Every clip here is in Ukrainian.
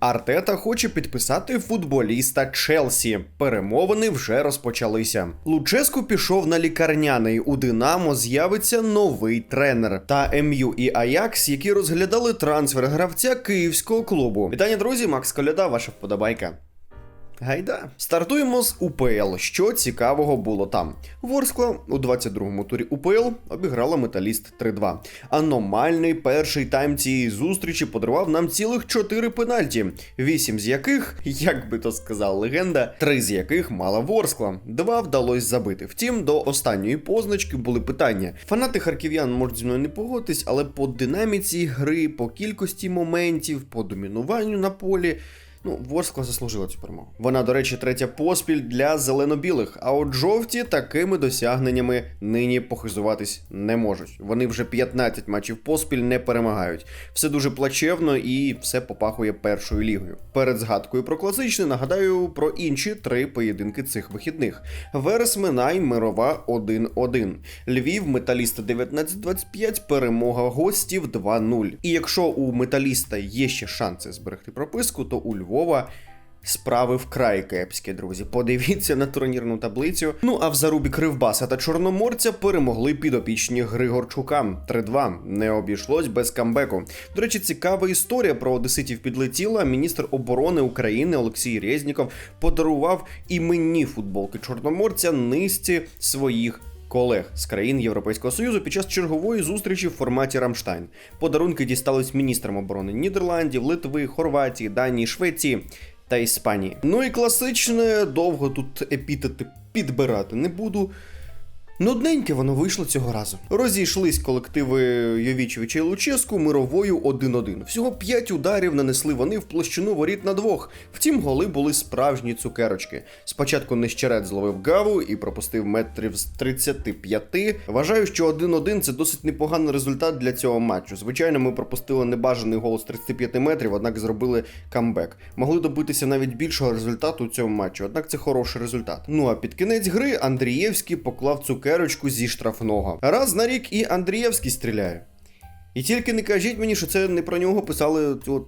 Артета хоче підписати футболіста Челсі. Перемовини вже розпочалися. Луческу пішов на лікарняний. У Динамо з'явиться новий тренер. Та МЮ і Аякс, які розглядали трансфер гравця київського клубу. Вітання, друзі, Макс Коляда, ваша вподобайка. Гайда. Стартуємо з УПЛ. Що цікавого було там? Ворскла у 22-му турі УПЛ обіграла металіст 3-2. Аномальний перший тайм цієї зустрічі подарував нам цілих 4 пенальті, 8 з яких, як би то сказала легенда, 3 з яких мала Ворскла. Два вдалося забити. Втім, до останньої позначки були питання. Фанати харків'ян можуть зі мною не погодитись, але по динаміці гри, по кількості моментів, по домінуванню на полі. Ну, Ворскла заслужила цю перемогу. Вона, до речі, третя поспіль для зелено-білих. А от жовті такими досягненнями нині похизуватись не можуть. Вони вже 15 матчів поспіль не перемагають. Все дуже плачевно і все попахує першою лігою. Перед згадкою про класичне нагадаю про інші три поєдинки цих вихідних: Верес Минай, Мирова 1-1. Львів, Металіста 19-25, перемога гостів 2-0. І якщо у металіста є ще шанси зберегти прописку, то у Львова. Справи вкрай кепські, друзі. Подивіться на турнірну таблицю. Ну а в зарубі Кривбаса та Чорноморця перемогли підопічні Григорчука. 3-2. Не обійшлось без камбеку. До речі, цікава історія про одеситів підлетіла. Міністр оборони України Олексій Резніков подарував іменні футболки Чорноморця низці своїх. Колег з країн Європейського Союзу під час чергової зустрічі в форматі Рамштайн. Подарунки дістались міністрам оборони Нідерландів, Литви, Хорватії, Данії, Швеції та Іспанії. Ну і класичне, довго тут епітети підбирати не буду. Нудненьке воно вийшло цього разу. Розійшлись колективи Йовічевича і Луческу мировою 1-1. Всього 5 ударів нанесли вони в площину воріт на двох. Втім, голи були справжні цукерочки. Спочатку Нещерет зловив гаву і пропустив метрів з 35. Вважаю, що 1-1 це досить непоганий результат для цього матчу. Звичайно, ми пропустили небажаний гол з 35 метрів, однак зробили камбек. Могли добитися навіть більшого результату у цьому матчі, однак це хороший результат. Ну а під кінець гри Андрієвський поклав цукерочку цукерочку зі штрафного. Раз на рік і Андрієвський стріляє. І тільки не кажіть мені, що це не про нього писали цю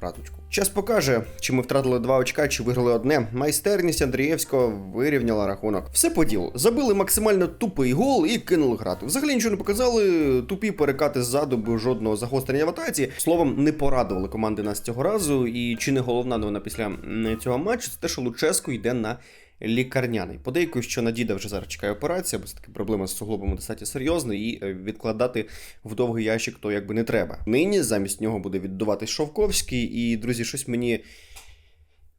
фраточку. Час покаже, чи ми втратили два очка, чи виграли одне. Майстерність Андрієвського вирівняла рахунок. Все по ділу. Забили максимально тупий гол і кинули грати. Взагалі нічого не показали. Тупі перекати ззаду, бо жодного загострення в атаці. Словом, не порадували команди нас цього разу. І чи не головна новина після цього матчу, це те, що Луческо йде на лікарняний. Подейкую, що на діда вже зараз чекає операція, бо це таки проблема з суглобами достатньо серйозна, і е, відкладати в довгий ящик то якби не треба. Нині замість нього буде віддуватись Шовковський, і, друзі, щось мені.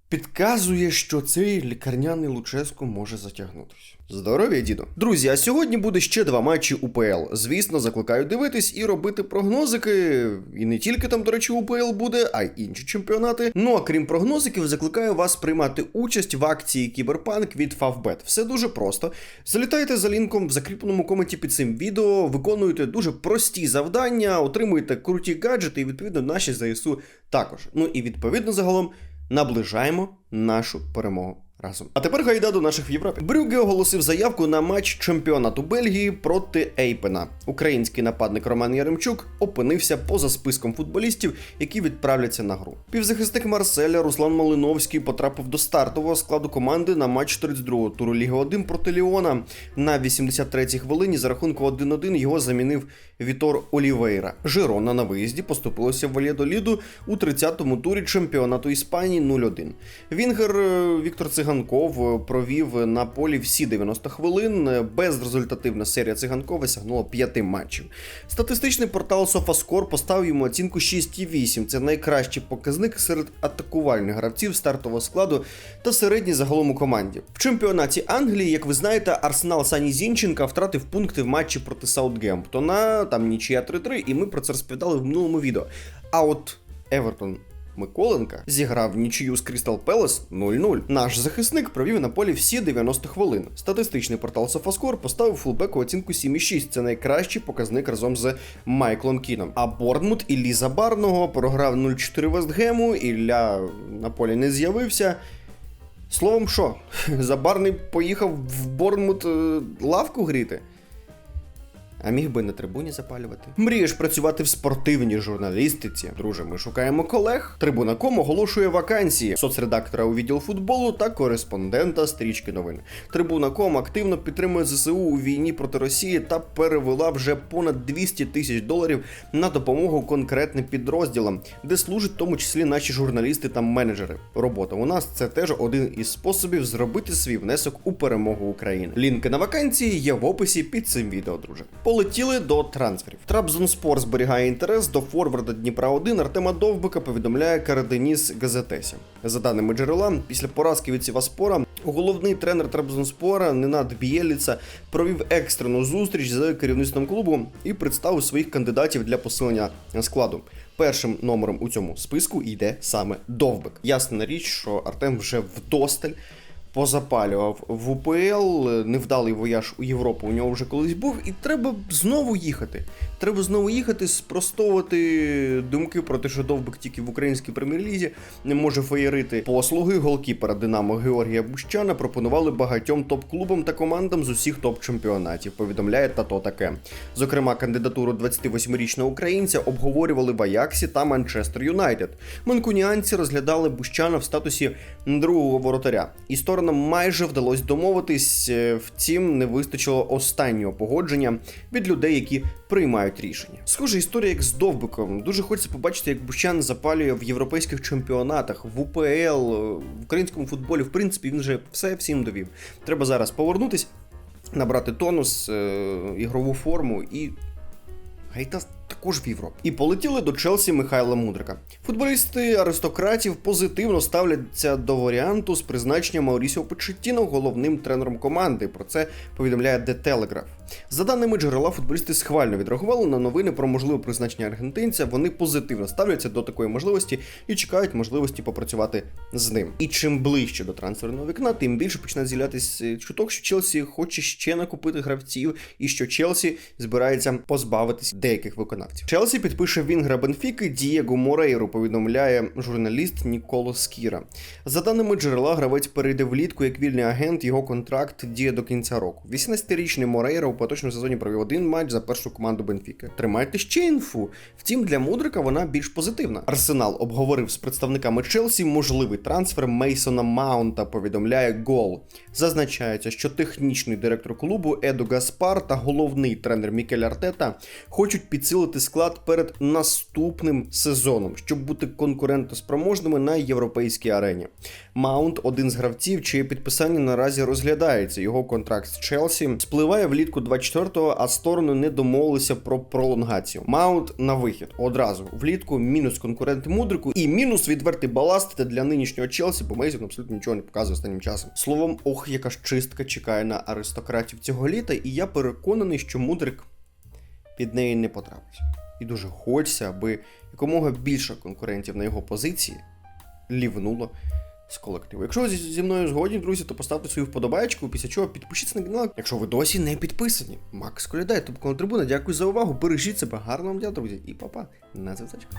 Підказує, що цей лікарняний Луческо може затягнутися. Здоров'я, діду. Друзі, а сьогодні буде ще два матчі УПЛ. Звісно, закликаю дивитись і робити прогнозики. І не тільки там, до речі, УПЛ буде, а й інші чемпіонати. Ну а крім прогнозиків, закликаю вас приймати участь в акції Кіберпанк від Favbet. Все дуже просто. Залітайте за лінком в закріпленому коменті під цим відео, виконуєте дуже прості завдання, отримуєте круті гаджети і відповідно наші ЗСУ також. Ну і відповідно загалом наближаємо нашу перемогу. Разом. А тепер гайда до наших в Європі. Брюге оголосив заявку на матч чемпіонату Бельгії проти Ейпена. Український нападник Роман Яремчук опинився поза списком футболістів, які відправляться на гру. Півзахисник Марселя Руслан Малиновський потрапив до стартового складу команди на матч 32-го туру Ліги 1 проти Ліона. На 83-й хвилині за рахунку 1-1 його замінив Вітор Олівейра. Жирона на виїзді поступилося в Вальядоліду у 30-му турі чемпіонату Іспанії 0-1. Вінгер Віктор Циган Циганков провів на полі всі 90 хвилин. Безрезультативна серія циганкова сягнула 5 матчів. Статистичний портал SofaScore поставив йому оцінку 6,8. Це найкращий показник серед атакувальних гравців стартового складу та середній загалом у команді. В чемпіонаті Англії, як ви знаєте, Арсенал Сані Зінченка втратив пункти в матчі проти Саутгемптона. Там нічия 3-3, і ми про це розповідали в минулому відео. А от Евертон Миколенка зіграв нічию з Крістал Пелес 0-0. Наш захисник провів на полі всі 90 хвилин. Статистичний портал Софаскор поставив фулбеку оцінку 7,6. Це найкращий показник разом з Майклом Кіном. А Борнмут Іллі Забарного програв 0-4 Вестгему, Ілля на полі не з'явився. Словом, що, Забарний поїхав в Борнмут е, лавку гріти. А міг би на трибуні запалювати. Мрієш працювати в спортивній журналістиці. Друже, ми шукаємо колег. Трибуна.ком оголошує вакансії соцредактора у відділ футболу та кореспондента стрічки новин. Трибуна.ком активно підтримує ЗСУ у війні проти Росії та перевела вже понад 200 тисяч доларів на допомогу конкретним підрозділам, де служать в тому числі наші журналісти та менеджери. Робота у нас це теж один із способів зробити свій внесок у перемогу України. Лінки на вакансії є в описі під цим відео, друже. Полетіли до трансферів. Трабзонспор зберігає інтерес до форварда Дніпра 1 Артема Довбика. Повідомляє Караденіс Газетесі. За даними джерела, після поразки від Сіваспора, головний тренер Трабзонспора Ненад Бієліца провів екстрену зустріч з керівництвом клубу і представив своїх кандидатів для посилення складу. Першим номером у цьому списку йде саме Довбик. Ясна річ, що Артем вже вдосталь позапалював в УПЛ, невдалий вояж у Європу у нього вже колись був, і треба знову їхати. Треба знову їхати, спростовувати думки про те, що Довбик тільки в українській прем'єр-лізі не може феєрити. Послуги голкіпера Динамо Георгія Бущана пропонували багатьом топ-клубам та командам з усіх топ-чемпіонатів. Повідомляє тато таке. Зокрема, кандидатуру 28-річного українця обговорювали в Аяксі та Манчестер Юнайтед. Манкуніанці розглядали Бущана в статусі другого воротаря, і сторонам майже вдалося домовитись. е, Втім, не вистачило останнього погодження від людей, які приймають рішення. Схожа історія, як з Довбиком. Дуже хочеться побачити, як Бущан запалює в європейських чемпіонатах, в УПЛ, е, в українському футболі. В принципі, він вже все всім довів. Треба зараз повернутись, набрати тонус, е, ігрову форму і Гайта також в Європу. І полетіли до Челсі Михайла Мудрика. Футболісти аристократів позитивно ставляться до варіанту з призначенням Маурісіо Почеттіно головним тренером команди. Про це повідомляє The Telegraph. За даними джерела, футболісти схвально відреагували на новини про можливе призначення аргентинця. Вони позитивно ставляться до такої можливості і чекають можливості попрацювати з ним. І чим ближче до трансферного вікна, тим більше починає з'являтися чуток, що Челсі хоче ще накупити гравців, і що Челсі збирається позбавитись деяких виконавців. Челсі підпише Вінгра Бенфіки Дієго Морейру, повідомляє журналіст Ніколо Скіра. За даними джерела, гравець перейде влітку як вільний агент. Його контракт діє до кінця року. 18-річний Морейра у поточному сезоні провів один матч за першу команду Бенфіки. Тримайте ще інфу. Втім, для Мудрика вона більш позитивна. Арсенал обговорив з представниками Челсі можливий трансфер Мейсона Маунта. Повідомляє Гол. Зазначається, що технічний директор клубу Еду Гаспар та головний тренер Мікель Артета хочуть підсилити склад перед наступним сезоном, щоб бути конкурентоспроможними на європейській арені. Маунт один з гравців, чиє підписання наразі розглядається. Його контракт з Челсі спливає влітку 24-го, а сторони не домовилися про пролонгацію. Маунт на вихід одразу влітку мінус конкурент Мудрику і мінус відвертий баласт для нинішнього Челсі, бо Мейсон абсолютно нічого не показує останнім часом. Словом, ох, яка ж чистка чекає на аристократів цього літа, і я переконаний, що Мудрик під неї не потрапить. І дуже хочеться, аби якомога більше конкурентів на його позиції лівнуло з колективу. Якщо ви зі- мною згодні, друзі, то поставте свою вподобайку, після чого підпишіться на канал, якщо ви досі не підписані. Макс Колядай, тобто трибуна. Дякую за увагу. Бережіть себе, гарного вам дня, друзі, і папа на зв'язочку.